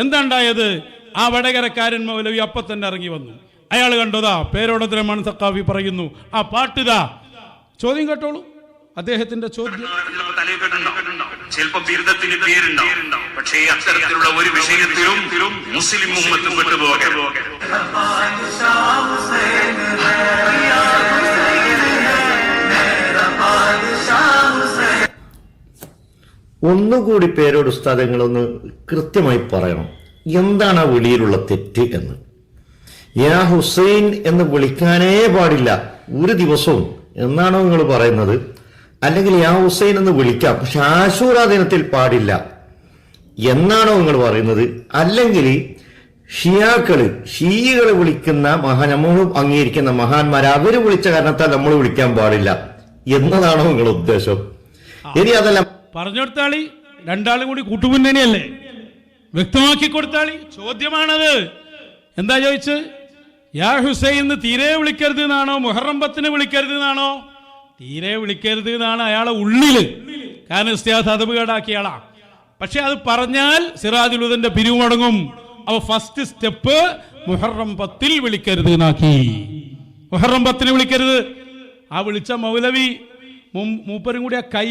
എന്താ ഉണ്ടായത് ആ വടകരക്കാരൻ മൗലവി അപ്പം തന്നെ ഇറങ്ങി വന്നു. അയാൾ കണ്ടതാ പേരോടത്തിലെ സക്കാഫി പറയുന്നു ആ പാട്ടിതാ. ചോദ്യം കേട്ടോളൂ. അദ്ദേഹത്തിന്റെ ചോദ്യം. ചിലപ്പോ ബിരുദത്തിന് പേരുണ്ടാവും. പക്ഷേ അത്തരത്തിലുള്ള ഒരു വിഷയത്തിലും മുസ്ലിം ഉമ്മത്ത് പെട്ടുപോകരുത്. ഒന്നുകൂടി പേരോട് ഉസ്താദങ്ങളൊന്ന് കൃത്യമായി പറയണം. എന്താണ് ആ വിളിയിലുള്ള തെറ്റ് എന്ന്? യാ ഹുസൈൻ എന്ന് വിളിക്കാനേ പാടില്ല. ഒരു ദിവസവും. എന്നാണോ നിങ്ങൾ പറയുന്നത്? അല്ലെങ്കിൽ യാ ഹുസൈൻ എന്ന് വിളിക്കാം. പക്ഷെ ആശൂറ ദിനത്തിൽ പാടില്ല. എന്നാണോ നിങ്ങൾ പറയുന്നത്? അല്ലെങ്കിൽ ഷിയാക്കൾ ഷീകൾ വിളിക്കുന്ന മഹാ നമ്മൾ അംഗീകരിക്കുന്ന മഹാന്മാർ അവർ വിളിച്ച കാരണത്താൽ നമ്മൾ വിളിക്കാൻ പാടില്ല. എന്നതാണോ നിങ്ങളുടെ ഉദ്ദേശം? ഇനി അതല്ല പറഞ്ഞെടുത്താളി? രണ്ടാളും കൂടി കൂട്ടുമുന്നണിയല്ലേ? വ്യക്തമാക്കി കൊടുത്താളി ചോദ്യമാണത്. എന്താ ചോദിച്ച് യാ ഹുസൈൻ തീരെ വിളിക്കരുത് എന്നാണോ? മുഹറംബത്തിന് വിളിക്കരുത് എന്നാണോ? തീരെ വിളിക്കരുത് എന്നാണ് അയാളെ ഉള്ളിൽ. കാരണം ഇസ്തിയാസ് അതബ് കേടാക്കിയ ആളാ. പക്ഷെ അത് പറഞ്ഞാൽ സിറാജുലുദന്റെ പിരിവ് മുടങ്ങും അവ ഫസ്റ്റ് സ്റ്റെപ്പ് മുഹറം പത്തിൽ വിളിക്കരുത് എന്നാക്കി. മുഹറം പത്തിന് വിളിക്കരുത്. ആ വിളിച്ച മൗലവി മൂപ്പരും കൂടി ആ കൈ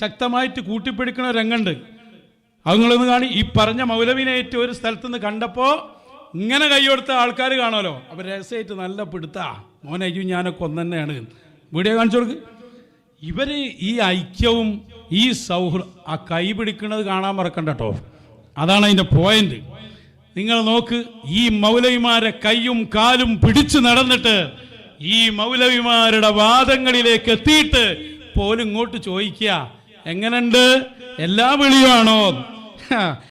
ശക്തമായിട്ട് കൂട്ടിപ്പിടിക്കുന്ന രംഗുണ്ട്. അതുങ്ങളൊന്ന് അത് കാണി. ഈ പറഞ്ഞ മൗലവിനേറ്റ് ഒരു സ്ഥലത്ത് നിന്ന് കണ്ടപ്പോൾ ഇങ്ങനെ കൈയ്യെടുത്ത ആൾക്കാർ കാണുമല്ലോ. അപ്പം രഹസ്യമായിട്ട് നല്ല പിടുത്താ. മോനെ അയ്യോ ഞാനൊക്കെ ഒന്ന് തന്നെയാണ് വീഡിയോ കാണിച്ചു കൊടുക്ക്. ഇവർ ഈ ഐക്യവും ഈ സൗഹൃദ ആ കൈ പിടിക്കുന്നത് കാണാൻ മറക്കണ്ട കേട്ടോ അതാണ് അതിന്റെ പോയിന്റ് നിങ്ങൾ നോക്ക് ഈ മൗലവിമാരെ കൈയും കാലും പിടിച്ചു നടന്നിട്ട് ഈ മൗലവിമാരുടെ വാദങ്ങളിലേക്ക് എത്തിയിട്ട് പോലും ഇങ്ങോട്ട് ചോദിക്കുക. എങ്ങനുണ്ട്? എല്ലാ വിളിയുമാണോ